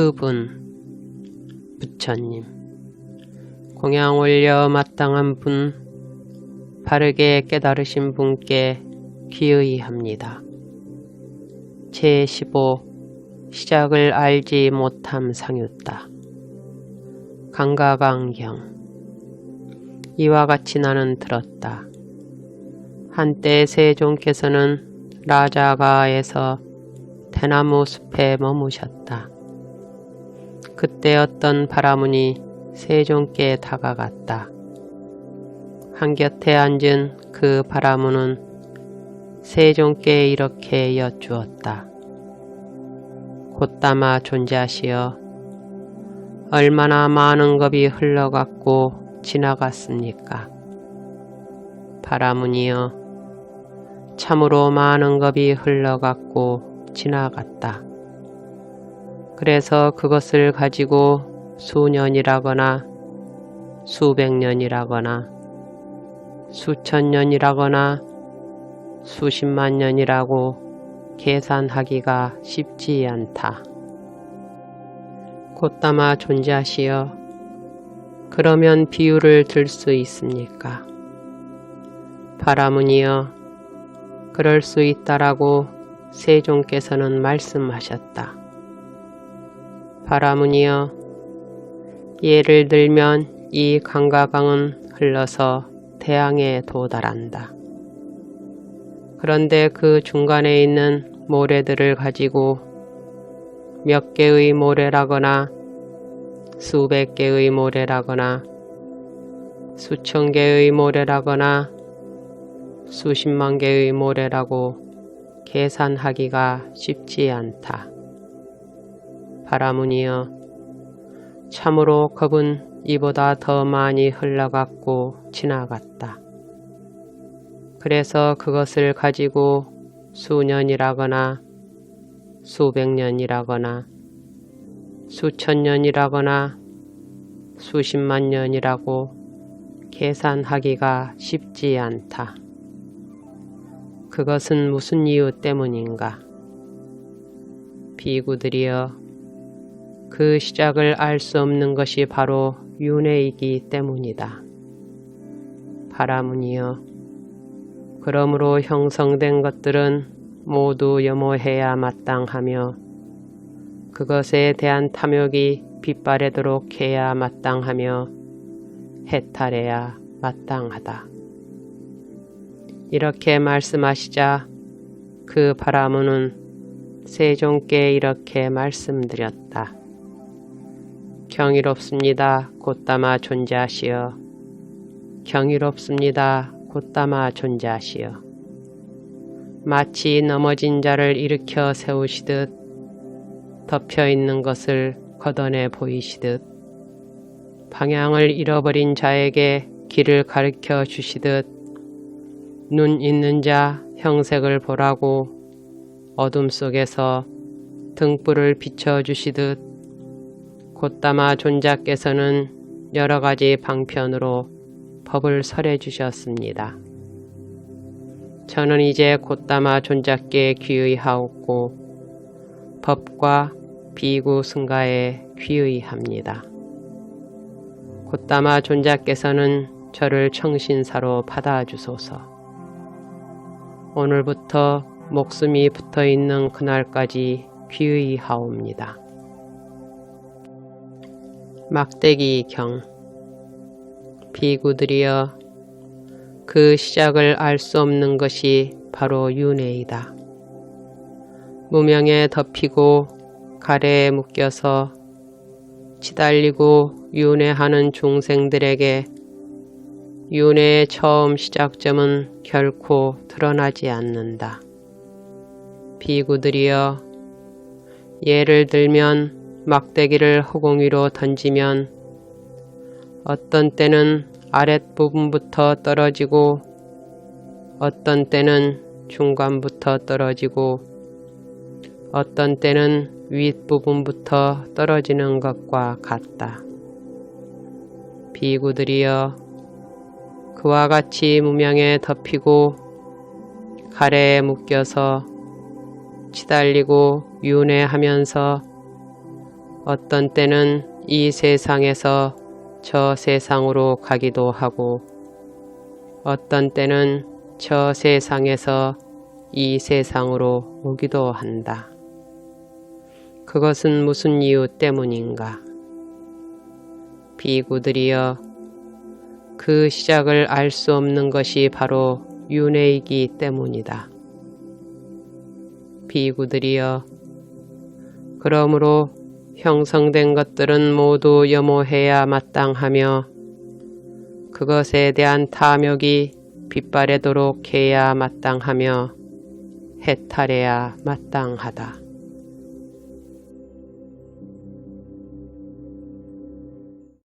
그분 부처님 공양 올려 마땅한 분 바르게 깨달으신 분께 귀의합니다. 제15 시작을 알지 못함 상유다. 강가강경 이와 같이 나는 들었다. 한때 세종께서는 라자가에서 대나무 숲에 머무셨다. 그때 어떤 바라문이 세종께 다가갔다. 한 곁에 앉은 그 바라문은 세종께 이렇게 여쭈었다. 곧담아 존재하시어 얼마나 많은 겁이 흘러갔고 지나갔습니까? 바라문이여 참으로 많은 겁이 흘러갔고 지나갔다. 그래서 그것을 가지고 수년이라거나 수백 년이라거나 수천 년이라거나 수십만 년이라고 계산하기가 쉽지 않다. 곧담아 존재하시어 그러면 비유를 들 수 있습니까? 바라문이여 그럴 수 있다라고 세종께서는 말씀하셨다. 바라문이여 예를 들면 이 강가강은 흘러서 태양에 도달한다. 그런데 그 중간에 있는 모래들을 가지고 몇 개의 모래라거나 수백 개의 모래라거나 수천 개의 모래라거나 수십만 개의 모래라고 계산하기가 쉽지 않다. 바라문이여 참으로 겁은 이보다 더 많이 흘러갔고 지나갔다. 그래서 그것을 가지고 수년이라거나 수백 년이라거나 수천 년이라거나 수십만 년이라고 계산하기가 쉽지 않다. 그것은 무슨 이유 때문인가? 비구들이여 그 시작을 알 수 없는 것이 바로 윤회이기 때문이다. 바라문이여 그러므로 형성된 것들은 모두 염호해야 마땅하며 그것에 대한 탐욕이 빗바래도록 해야 마땅하며 해탈해야 마땅하다. 이렇게 말씀하시자 그 바라문은 세종께 이렇게 말씀드렸다. 경이롭습니다. 곧담아 존재하시어. 경이롭습니다. 곧담아 존재하시어. 마치 넘어진 자를 일으켜 세우시듯 덮여 있는 것을 걷어내 보이시듯 방향을 잃어버린 자에게 길을 가르쳐 주시듯 눈 있는 자 형색을 보라고 어둠 속에서 등불을 비춰 주시듯 곧담아 존자께서는 여러 가지 방편으로 법을 설해 주셨습니다. 저는 이제 곧담아 존자께 귀의하옵고 법과 비구 승가에 귀의합니다. 곧담아 존자께서는 저를 청신사로 받아주소서. 오늘부터 목숨이 붙어 있는 그날까지 귀의하옵니다. 막대기 경 비구들이여 그 시작을 알 수 없는 것이 바로 윤회이다. 무명에 덮이고 가래에 묶여서 치달리고 윤회하는 중생들에게 윤회의 처음 시작점은 결코 드러나지 않는다. 비구들이여 예를 들면 막대기를 허공 위로 던지면 어떤 때는 아랫부분부터 떨어지고 어떤 때는 중간부터 떨어지고 어떤 때는 윗부분부터 떨어지는 것과 같다. 비구들이여 그와 같이 무명에 덮이고 가래에 묶여서 치달리고 윤회하면서 어떤 때는 이 세상에서 저 세상으로 가기도 하고 어떤 때는 저 세상에서 이 세상으로 오기도 한다. 그것은 무슨 이유 때문인가? 비구들이여 그 시작을 알 수 없는 것이 바로 윤회이기 때문이다. 비구들이여 그러므로 형성된 것들은 모두 염호해야 마땅하며 그것에 대한 탐욕이 빗바래도록 해야 마땅하며 해탈해야 마땅하다.